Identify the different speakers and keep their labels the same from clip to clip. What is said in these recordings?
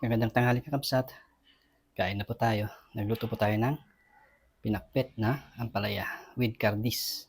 Speaker 1: Magandang tanghali kakabsat. Kain na po tayo. Nagluto po tayo ng pinakpet na ampalaya with cardis.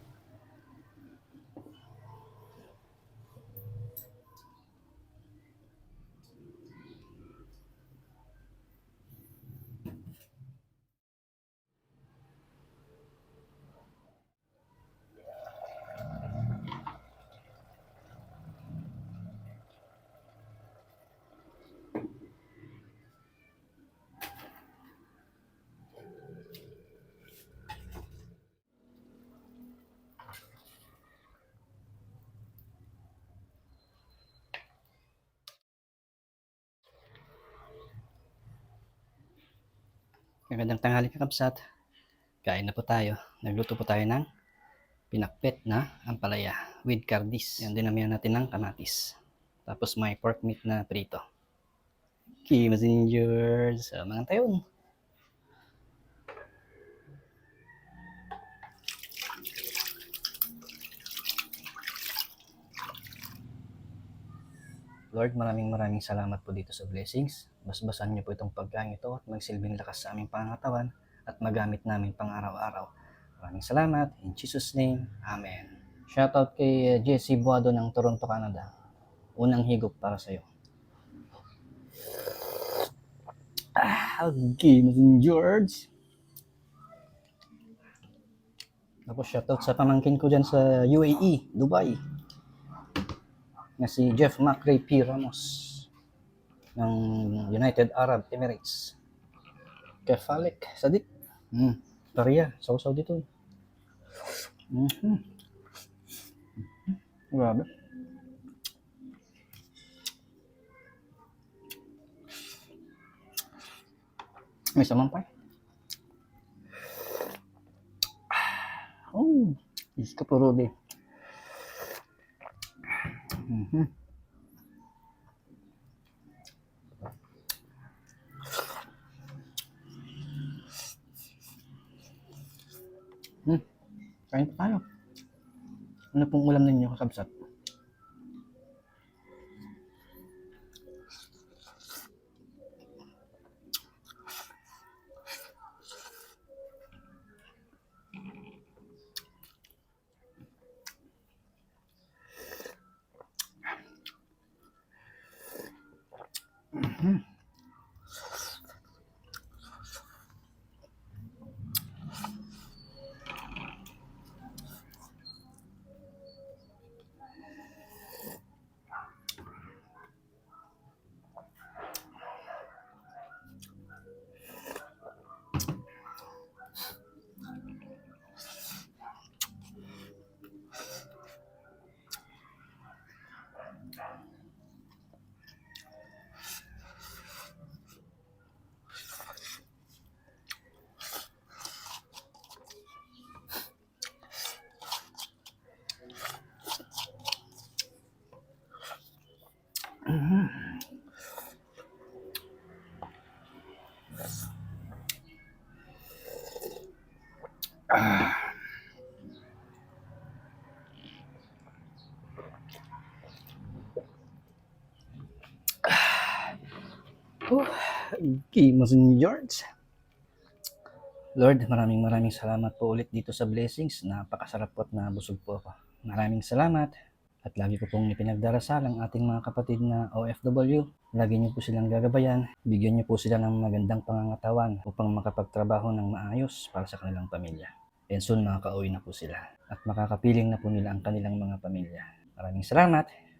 Speaker 1: Magandang tanghali kakabsat. Kain na po tayo. Nagluto po tayo ng pinakpet na ampalaya with cardis. Yan dinamihan natin ng kamatis. Tapos may pork meat na prito. Okay, messengers. So, mga tayon. Lord, maraming maraming salamat po dito sa blessings. Basbasan niyo po itong pagkain ito at magsilbing lakas sa aming pangatawan at magamit namin pang araw-araw. Maraming salamat. In Jesus' name, Amen. Shoutout kay uh, Jesse Buado ng Toronto, Canada. Unang higop para sa'yo. Ah, okay, Masin George. Tapos shoutout sa pamangkin ko dyan sa UAE, Dubai na si Jeff McRae P. Ramos ng United Arab Emirates. Kefalik, Sadik. Mm. Paria, sausaw dito. eh. Mhm. Mhm. Grabe. May samampay. Oh, is ka puro din. Mhm. Hmm. Kain pa tayo. Ano pong ulam ninyo kasabsat? हैं Kimos ni George. Lord, maraming maraming salamat po ulit dito sa blessings. Napakasarap po at nabusog po ako. Maraming salamat. At lagi ko pong ipinagdarasal ang ating mga kapatid na OFW. Lagi niyo po silang gagabayan. Bigyan niyo po sila ng magandang pangangatawan upang makapagtrabaho ng maayos para sa kanilang pamilya. And soon makakauwi na po sila. At makakapiling na po nila ang kanilang mga pamilya. Maraming salamat.